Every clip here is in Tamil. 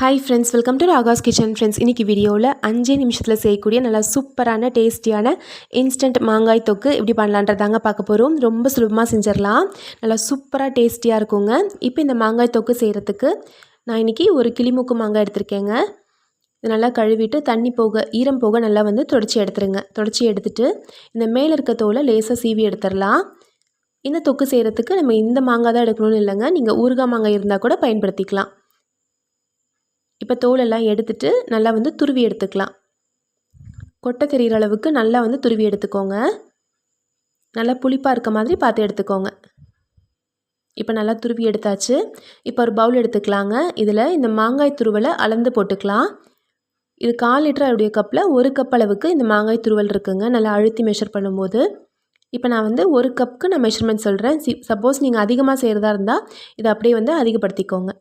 Hi friends welcome to Raaga's kitchen friends இன்றைக்கி வீடியோவில் அஞ்சே நிமிஷத்தில் செய்யக்கூடிய நல்லா சூப்பரான டேஸ்டியான இன்ஸ்டன்ட் மாங்காய் தொக்கு எப்படி பண்ணலான்றதாங்க பார்க்க போகிறோம் ரொம்ப சுலபமாக செஞ்சிடலாம். நல்லா சூப்பராக டேஸ்டியாக இருக்குங்க. இப்போ இந்த மாங்காய் தொக்கு செய்கிறதுக்கு நான் இன்றைக்கி ஒரு கிளிமூக்கு மாங்காய் எடுத்திருக்கேங்க. இது நல்லா கழுவிட்டு தண்ணி போக ஈரம் போக நல்லா வந்து தொடச்சி எடுத்துருங்க. தொடச்சி எடுத்துகிட்டு இந்த மேலே இருக்க தோலை லேசாக சீவி எடுத்துடலாம். இந்த தொக்கு செய்கிறதுக்கு நம்ம இந்த மாங்காய் தான் எடுக்கணும்னு இல்லைங்க. நீங்கள் ஊறுகாய் மாங்காய் இருந்தால் கூட பயன்படுத்திக்கலாம். இப்போ தோலெல்லாம் எடுத்துட்டு நல்லா வந்து துருவி எடுத்துக்கலாம். கொட்டை தெரிகிற அளவுக்கு நல்லா வந்து துருவி எடுத்துக்கோங்க. நல்லா புளிப்பாக இருக்க மாதிரி பார்த்து எடுத்துக்கோங்க. இப்போ நல்லா துருவி எடுத்தாச்சு. இப்போ ஒரு பவுல் எடுத்துக்கலாங்க. இதில் இந்த மாங்காய் துருவலை அளந்து போட்டுக்கலாம். இது கால் லிட்டர் அவருடைய கப்பில் ஒரு கப் அளவுக்கு இந்த மாங்காய் துருவல் இருக்குங்க. நல்லா அழுத்தி மெஷர் பண்ணும்போது. இப்போ நான் வந்து ஒரு கப்புக்கு நான் மெஷர்மெண்ட் சொல்கிறேன் சி சப்போஸ் நீங்கள் அதிகமாக செய்கிறதா இருந்தால் இதை அப்படியே வந்து அதிகப்படுத்திக்கோங்க.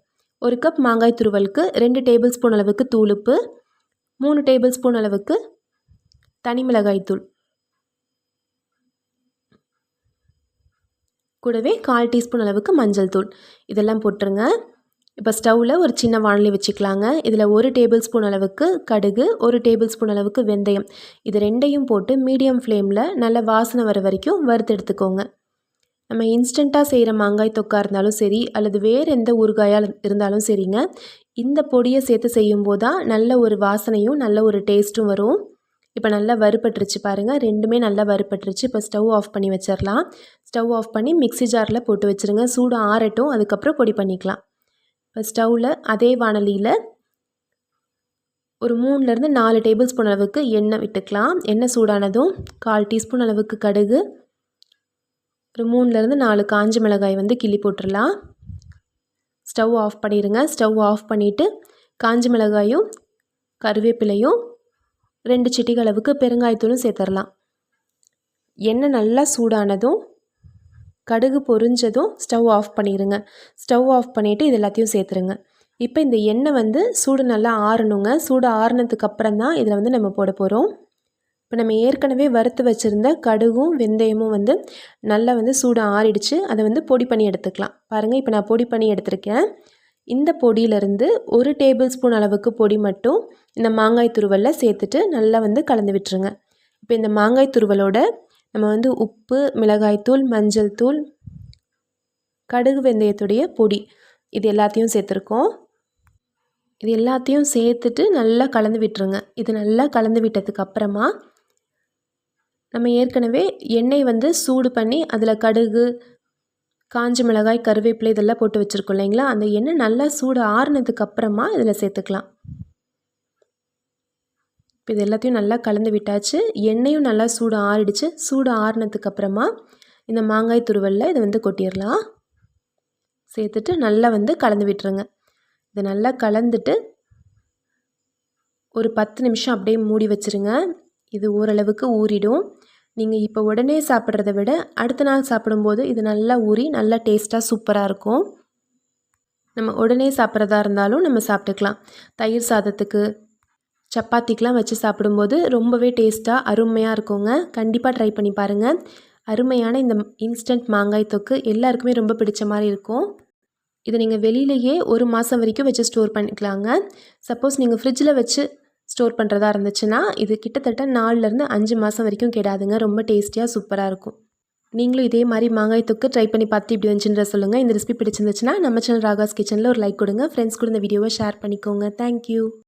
ஒரு கப் மாங்காய் துருவலுக்கு ரெண்டு டேபிள் ஸ்பூன் அளவுக்கு தூளுப்பு மூணு டேபிள் ஸ்பூன் அளவுக்கு தனி மிளகாய் தூள். கூடவே கால் டீஸ்பூன் அளவுக்கு மஞ்சள் தூள். இதெல்லாம் போட்டுருங்க. இப்போ ஸ்டவ்வில் ஒரு சின்ன வானலி வச்சுக்கலாங்க. இதில் ஒரு டேபிள் ஸ்பூன் அளவுக்கு கடுகு ஒரு டேபிள் ஸ்பூன் அளவுக்கு வெந்தயம். இது ரெண்டையும் போட்டு மீடியம் ஃப்ளேமில் நல்ல வாசனை வர வரைக்கும் வறுத்து எடுத்துக்கோங்க. நம்ம இன்ஸ்டண்ட்டாக செய்கிற மாங்காய் தொக்கா இருந்தாலும் சரி அல்லது வேறு எந்த ஊறுகாயாக இருந்தாலும் சரிங்க. இந்த பொடியை சேர்த்து செய்யும்போது தான் நல்ல ஒரு வாசனையும் நல்ல ஒரு டேஸ்ட்டும் வரும். இப்போ நல்லா வறுபட்டுருச்சு பாருங்கள் ரெண்டுமே நல்லா வறுப்பட்டுருச்சு இப்போ ஸ்டவ் ஆஃப் பண்ணி வச்சிடலாம் ஸ்டவ் ஆஃப் பண்ணி மிக்சி ஜாரில் போட்டு வச்சுருங்க. சூடு ஆறட்டும். அதுக்கப்புறம் பொடி பண்ணிக்கலாம். இப்போ ஸ்டவ்வில் அதே வானலியில் ஒரு மூணுலேருந்து நாலு டேபிள் ஸ்பூன் அளவுக்கு எண்ணெய் விட்டுக்கலாம். எண்ணெய் சூடானதும் கால் டீஸ்பூன் அளவுக்கு கடுகு ஒரு மூணுலேருந்து நாலு காஞ்ச மிளகாய் வந்து கிள்ளி போட்டுடலாம் ஸ்டவ் ஆஃப் பண்ணிடுங்க. ஸ்டவ் ஆஃப் பண்ணிவிட்டு காஞ்ச மிளகாயும் கருவேப்பிலையும் ரெண்டு சிட்டிகள் அளவுக்கு பெருங்காயத்தூளும் சேர்த்துடலாம். எண்ணெய் நல்லா சூடானதும் கடுகு பொரிஞ்சதும் ஸ்டவ் ஆஃப் பண்ணிடுங்க. ஸ்டவ் ஆஃப் பண்ணிவிட்டு இது எல்லாத்தையும் சேர்த்துருங்க. இப்போ இந்த எண்ணெய் வந்து சூடு நல்லா ஆறணுங்க. சூடு ஆறுனதுக்கு அப்புறம் தான் இதில் வந்து நம்ம போட போகிறோம் இப்போ நம்ம ஏற்கனவே வறுத்து வச்சுருந்த கடுகும் வெந்தயமும் வந்து நல்லா வந்து சூடாக ஆறிடுச்சு. அதை வந்து பொடி பண்ணி எடுத்துக்கலாம். பாருங்கள் இப்போ நான் பொடி பண்ணி எடுத்திருக்கேன். இந்த பொடியிலேருந்து ஒரு டேபிள் ஸ்பூன் அளவுக்கு பொடி மட்டும் இந்த மாங்காய் துருவலில் சேர்த்துட்டு நல்லா வந்து கலந்து விட்டுருங்க. இப்போ இந்த மாங்காய் துருவலோட நம்ம வந்து உப்பு மிளகாய்த்தூள் மஞ்சள் தூள் கடுகு வெந்தயத்துடைய பொடி இது எல்லாத்தையும் சேர்த்துருக்கோம். இது எல்லாத்தையும் சேர்த்துட்டு நல்லா கலந்து விட்டுருங்க. இது நல்லா கலந்து விட்டதுக்கு அப்புறமா நம்ம ஏற்கனவே எண்ணெய் வந்து சூடு பண்ணி அதில் கடுகு காஞ்ச மிளகாய் கருவேப்பிலை இதெல்லாம் போட்டு வச்சுருக்கோம் இல்லைங்களா? அந்த எண்ணெய் நல்லா சூடு ஆறுனதுக்கு அப்புறமா இதில் சேர்த்துக்கலாம். இப்போ இது எல்லாத்தையும் நல்லா கலந்து விட்டாச்சு. எண்ணெயும் நல்லா சூடு ஆறிடுச்சு. சூடு ஆறுனதுக்கு அப்புறமா இந்த மாங்காய் துருவலில் இதை வந்து கொட்டிடலாம். சேர்த்துட்டு நல்லா வந்து கலந்து விட்டுருங்க. இதை நல்லா கலந்துட்டு ஒரு பத்து நிமிஷம் அப்படியே மூடி வச்சுருங்க. இது ஓரளவுக்கு ஊறிடும். நீங்கள் இப்போ உடனே சாப்பிட்றத விட அடுத்த நாள் சாப்பிடும்போது இது நல்லா ஊறி நல்லா டேஸ்ட்டாக சூப்பராக இருக்கும். நம்ம உடனே சாப்பிட்றதா இருந்தாலும் நம்ம சாப்பிட்டுக்கலாம். தயிர் சாதத்துக்கு சப்பாத்திக்கெலாம் வச்சு சாப்பிடும்போது ரொம்பவே டேஸ்ட்டாக அருமையாக இருக்குங்க. கண்டிப்பாக ட்ரை பண்ணி பாருங்கள் அருமையான இந்த இன்ஸ்டன்ட் மாங்காய் தொக்கு எல்லாருக்குமே ரொம்ப பிடிச்ச மாதிரி இருக்கும். இதை நீங்கள் வெளியிலேயே ஒரு மாதம் வரைக்கும் வச்சு ஸ்டோர் பண்ணிக்கலாங்க. சப்போஸ் நீங்கள் ஃப்ரிட்ஜில் வச்சு ஸ்டோர் பண்ணுறதா இருந்துச்சுன்னா இது கிட்டத்தட்ட நாலுலேருந்து அஞ்சு மாதம் வரைக்கும் கெடாதுங்க. ரொம்ப டேஸ்டியாக சூப்பராக இருக்கும். நீங்களும் இதே மாதிரி மாங்காய் தொக்கு ட்ரை பண்ணி பார்த்து இப்படி வந்துச்சுன்ற சொல்லுங்கள் இந்த ரெசிபி பிடிச்சிருந்துச்சுன்னா நம்ம சேனல் ராகாஸ் கிச்சனில் ஒரு லைக் கொடுங்க. ஃப்ரெண்ட்ஸ் கூட இந்த வீடியோவை ஷேர் பண்ணிக்கோங்க. தேங்க்யூ